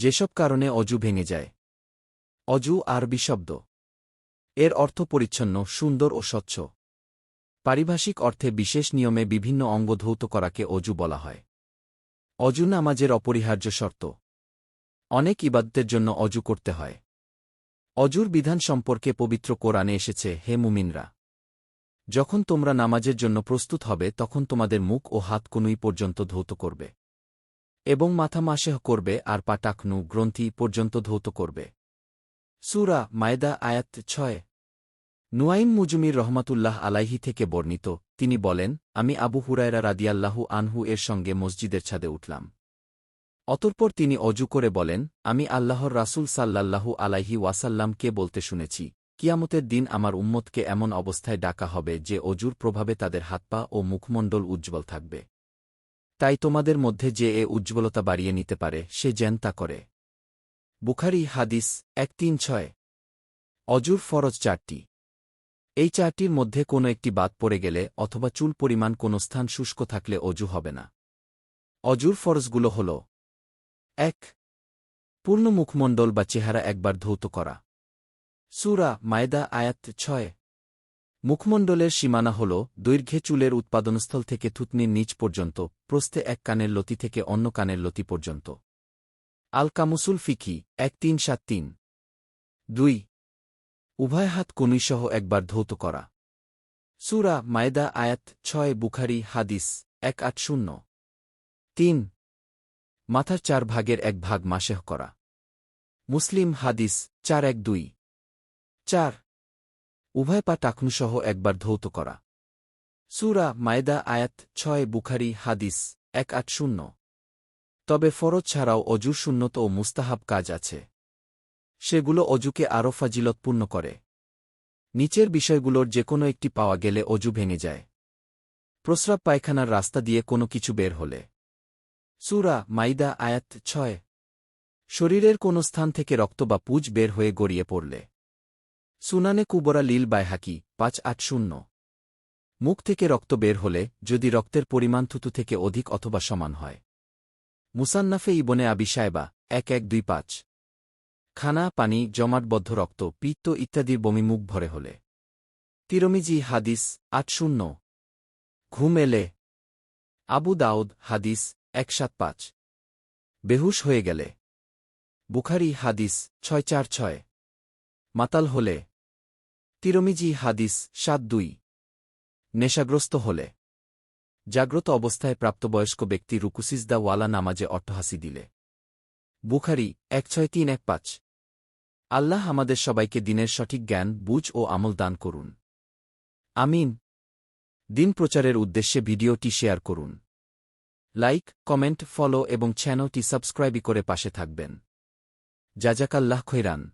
যেসব কারণে অজু ভেঙে যায়। অজু আরবি শব্দ এর অর্থ পরিচ্ছন্ন, সুন্দর ও স্বচ্ছ। পারিভাষিক অর্থে বিশেষ নিয়মে বিভিন্ন অঙ্গ ধৌত করাকে অজু বলা হয়। অজু নামাজের অপরিহার্য শর্ত। অনেক ইবাদতের জন্য অজু করতে হয়। অজুর বিধান সম্পর্কে পবিত্র কোরআনে এসেছে, হে মুমিনরা! যখন তোমরা নামাজের জন্য প্রস্তুত হবে, তখন তোমাদের মুখ ও হাত কনুই পর্যন্ত ধৌত করবে। এবং মাথা মাসেহ করবে আর পা টাকনু গ্রন্থি পর্যন্ত ধৌত করবে। সুরা মায়দা আয়াত ছয়। নুয়াইম মুজুমির রহমাতুল্লাহ আলাইহি থেকে বর্ণিত, তিনি বলেন, আমি আবু হুরায়রা রাদিয়াল্লাহু আনহু এর সঙ্গে মসজিদের ছাদে উঠলাম। অতঃপর তিনি অজু করে বলেন, আমি আল্লাহর রাসূল সাল্লাল্লাহু আলাইহি ওয়াসাল্লামকে বলতে শুনেছি, কিয়ামতের দিন আমার উম্মতকে এমন অবস্থায় ডাকা হবে যে অজুর প্রভাবে তাদের হাতপা ও মুখমণ্ডল উজ্জ্বল থাকবে। তাই তোমাদের মধ্যে যে এ উজ্জ্বলতা বাড়িয়ে নিতে পারে, সে যেন তা করে। বুখারি হাদিস এক তিন ছয়। অজুর ফরজ চারটি। এই চারটির মধ্যে কোনো একটি বাদ পড়ে গেলে অথবা চুল পরিমাণ কোনো স্থান শুষ্ক থাকলে অজু হবে না। অজুর ফরজগুলো হল এক পূর্ণ মুখমণ্ডল বা চেহারা একবার ধৌত করা। সুরা মায়দা আয়াত ছয়। মুখমণ্ডলের সীমানা হল দৈর্ঘ্যে চুলের উৎপাদনস্থল থেকে থুতনির নিচ পর্যন্ত, প্রস্থে এক কানের লতি থেকে অন্য কানের লতি পর্যন্ত। আল কামুসুল ফিকি, এক তিন সাত তিন। দুই। উভয় হাত কনুইসহ একবার ধৌত করা। সুরা মায়দা আয়াত ছয়, বুখারি, হাদিস, এক আট শূন্য। তিন। মাথার চার ভাগের এক ভাগ মাসেহ করা। মুসলিম হাদিস, চার এক দুই। চার। উভয় পা টাকনুসহ একবার ধৌত করা। সুরা মায়দা আয়াত ছয়, বুখারি, হাদিস এক আট শূন্য। তবে ফরজ ছাড়াও অজুর শূন্যত ও মুস্তাহাব কাজ আছে। সেগুলো অজুকে আরও ফাজিলতপূর্ণ করে। নিচের বিষয়গুলোর যে কোনো একটি পাওয়া গেলে অজু ভেঙে যায়। প্রস্রাব পায়খানার রাস্তা দিয়ে কোনো কিছু বের হলে। সুরা মাইদা আয়াত ছয়। শরীরের কোনো স্থান থেকে রক্ত বা পুজ বের হয়ে গড়িয়ে পড়লে। সুনানে কুবরা লীল বাইহাকি, পাঁচ আট শূন্য। মুখ থেকে রক্ত বের হলে, যদি রক্তের পরিমাণ থুতু থেকে অধিক অথবা সমান হয়। মুসান্নাফে ইবনে আবি সাহেবা এক এক দুই পাঁচ। খানা, পানি, জমাটবদ্ধ রক্ত, পিত্ত ইত্যাদির বমি মুখ ভরে হলে। তিরমিজি, হাদিস, আট শূন্য। ঘুম এলে। আবু দাউদ, হাদিস, এক সাত পাঁচ। বেহুশ হয়ে গেলে। বুখারি, হাদিস, ছয় চার ছয়। মাতাল হলে। তিরমিজি হাদিস সাত দুই। নেশাগ্রস্ত হলে। জাগ্রত অবস্থায় প্রাপ্তবয়স্ক ব্যক্তি রুকুসিজদা ওয়ালা নামাজে অট্টহাসি দিলে। বুখারি এক ছয় তিন এক পাঁচ। আল্লাহ আমাদের সবাইকে দিনের সঠিক জ্ঞান, বুঝ ও আমল দান করুন। আমিন। দিন প্রচারের উদ্দেশ্যে ভিডিওটি শেয়ার করুন। লাইক, কমেন্ট, ফলো এবং চ্যানেলটি সাবস্ক্রাইবই করে পাশে থাকবেন। জাজাকাল্লাহ খৈরান।